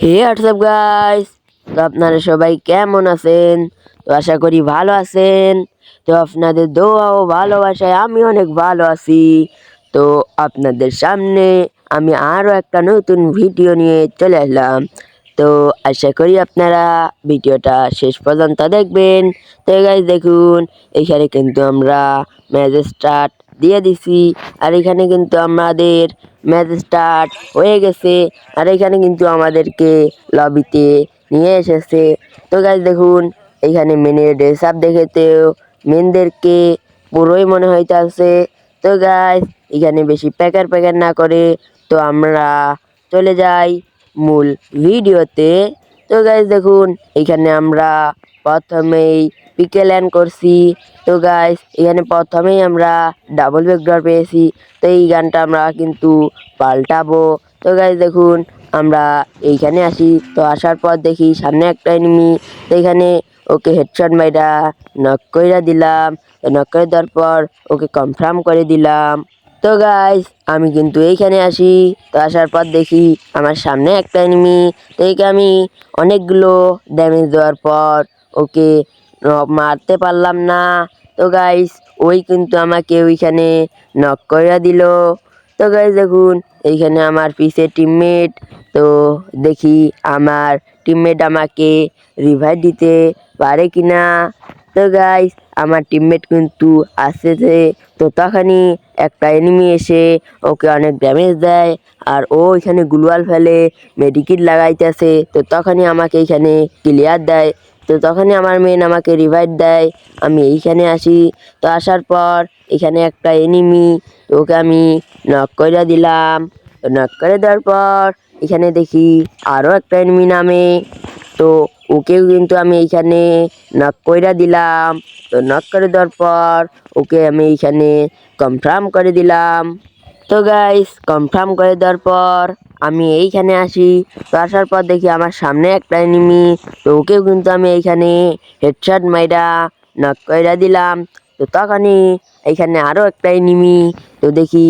হে WhatsApp guys তো আপনারা সবাই কেমন আছেন? তো আশা করি ভালো আছেন। তো আপনাদের দোয়া ও ভালোবাসায় আমি অনেক ভালো আছি। তো আপনাদের সামনে আমি আরও একটা নতুন ভিডিও নিয়ে চলে আসলাম। তো আশা করি আপনারা ভিডিওটা শেষ পর্যন্ত দেখবেন। তো গাইজ দেখুন, এখানে কিন্তু আমরা ম্যাচ দিয়ে দিছি। আর এখানে কিন্তু আমাদের ম্যাচ স্টার্ট হয়ে গেছে। আর এখানে কিন্তু আমাদেরকে লবিতে নিয়ে এসেছে। তো গাইজ দেখুন, এখানে মেনের ড্রেস আপ দেখেতেও মেনদেরকে পুরোই মনে হইতাছে। তো গাইজ এখানে বেশি প্যাকার প্যাকার না করে তো আমরা চলে যাই মূল ভিডিওতে তো গাইজ দেখুন, এখানে আমরা প্রথমেই পিকে ল্যান্ড করছি। তো গাইস এখানে প্রথমেই আমরা ডাবল ব্যাকডোর পেয়েছি। তো এই গানটা আমরা কিন্তু পাল্টাবো। তো গাইস দেখুন, আমরা এইখানে আসি। তো আসার পর দেখি সামনে একটা এনিমি তো এখানে ওকে হেডশট মাইরা নক কইরা দিলাম। নক করে দেওয়ার পর ওকে কনফার্ম করে দিলাম। তো গাইস আমি কিন্তু এইখানে আসি। তো আসার পর দেখি আমার সামনে একটা এনিমি তো একে আমি অনেকগুলো ড্যামেজ দেওয়ার পর ওকে মারতে পারলাম না। তো গাইস ওই কিন্তু আমাকে ওইখানে নক করে দিল। তো গাইস দেখুন, এইখানে আমার পিছে টিমমেট তো দেখি আমার টিমমেট আমাকে রিভাইভ দিতে পারে কি না তো গাইস আমার টিমমেট কিন্তু আসতেছে তো তখনই একটা এনিমি এসে ওকে অনেক ড্যামেজ দেয়। আর ও এখানে গ্লুয়াল ফেলে মেডিকিট লাগাইতেছে তো তখনই আমাকে এইখানে ক্লিয়ার দেয়। তো তখনই আমার মেন আমাকে রিভাইভ দেয়, আমি এইখানে আসি। তো আসার পর এখানে একটা এনিমি তো ওকে আমি নক করে দিলাম। তো নক করে দেওয়ার পর এখানে দেখি আরও একটা এনিমি নামে। তো ওকেও কিন্তু আমি এইখানে নক কইরা দিলাম। তো নক করে দেওয়ার পর ওকে আমি এইখানে কনফার্ম করে দিলাম। তো গাইস কনফার্ম করে দেওয়ার পর আমি এইখানে আসি। তো আসার পর দেখি আমার সামনে একটা এনিমি তো ওকেও কিন্তু আমি এইখানে হেডশট মাইরা নক কইরা দিলাম। তো তখনই এইখানে আরও একটা এনিমি তো দেখি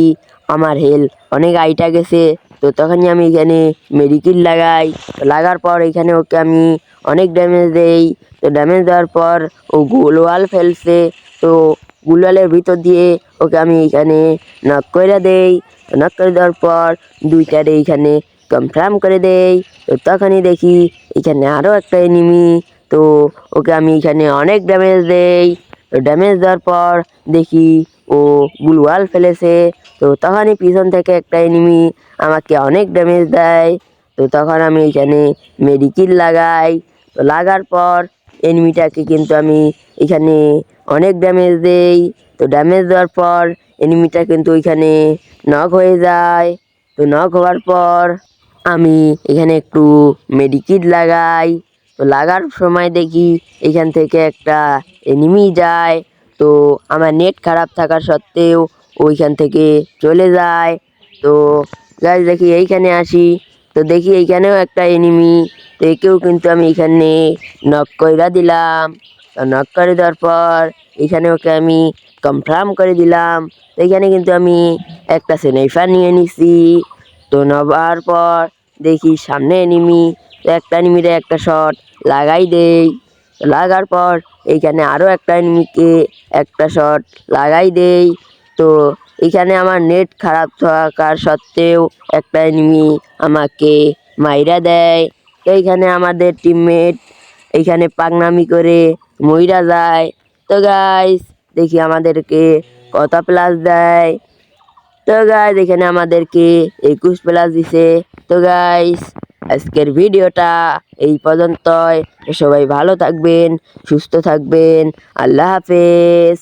আমার হেল অনেক আইটা গেছে। তো তখনই আমি এখানে মেডিকিট লাগাই। তো লাগার পর এখানে ওকে আমি অনেক ড্যামেজ দেই। তো ড্যামেজ দেওয়ার পর ও গোলওয়াল ফেলছে। তো গুলালের ভিতর দিয়ে ওকে আমি এখানে নক করে দেই। নক করে দেওয়ার পর দুইটারে এইখানে কনফার্ম করে দেই। তো তখনই দেখি এখানে আরও একটা এনিমি তো ওকে আমি এখানে অনেক ড্যামেজ দেই। তো ড্যামেজ দেওয়ার পর দেখি ও গুলওয়াল ফেলেছে। তো তখনই পিছন থেকে একটা এনিমি আমাকে অনেক ড্যামেজ দেয়। তো তখন আমি এখানে মেডিকিল লাগাই। তো লাগার পর এনিমিটাকে কিন্তু আমি এখানে অনেক ড্যামেজ দেই। তো ড্যামেজ দেওয়ার পর এনিমিটা কিন্তু ওইখানে নক হয়ে যায়। তো নক হওয়ার পর আমি এখানে একটু মেডিকিট লাগাই। তো লাগার সময় দেখি এখান থেকে একটা এনিমি যায়। তো আমার নেট খারাপ থাকা সত্ত্বেও ওইখান থেকে চলে যায়। তো গাছ দেখি এইখানে আসি। তো দেখি এইখানেও একটা এনিমি তো একেও কিন্তু আমি এখানে নক কইরা দিলাম। নক করে দেওয়ার পর এখানে ওকে আমি কনফার্ম করে দিলাম। তো এখানে কিন্তু আমি একটা সেনাইফার নিয়ে নিছি। তো নেবার পর দেখি সামনে এনিমি তো একটা এনিমিরে একটা শট লাগাই দেই। লাগার পর এইখানে আরও একটা এনিমিকে একটা শট লাগাই দেই। তো এখানে আমার নেট খারাপ থাকার সত্ত্বেও একটা এনিমি আমাকে মাইরা দেয়। এইখানে আমাদের টিমমেট এইখানে পাগনামি করে মইরা যায়। তো গাইস দেখি আমাদেরকে কত প্লাস দেয়। তো গাইস এখানে আমাদেরকে একুশ প্লাস দিছে। তো গাইস আজকের ভিডিওটা এই পর্যন্তই। সবাই ভালো থাকবেন, সুস্থ থাকবেন। আল্লাহ হাফেজ।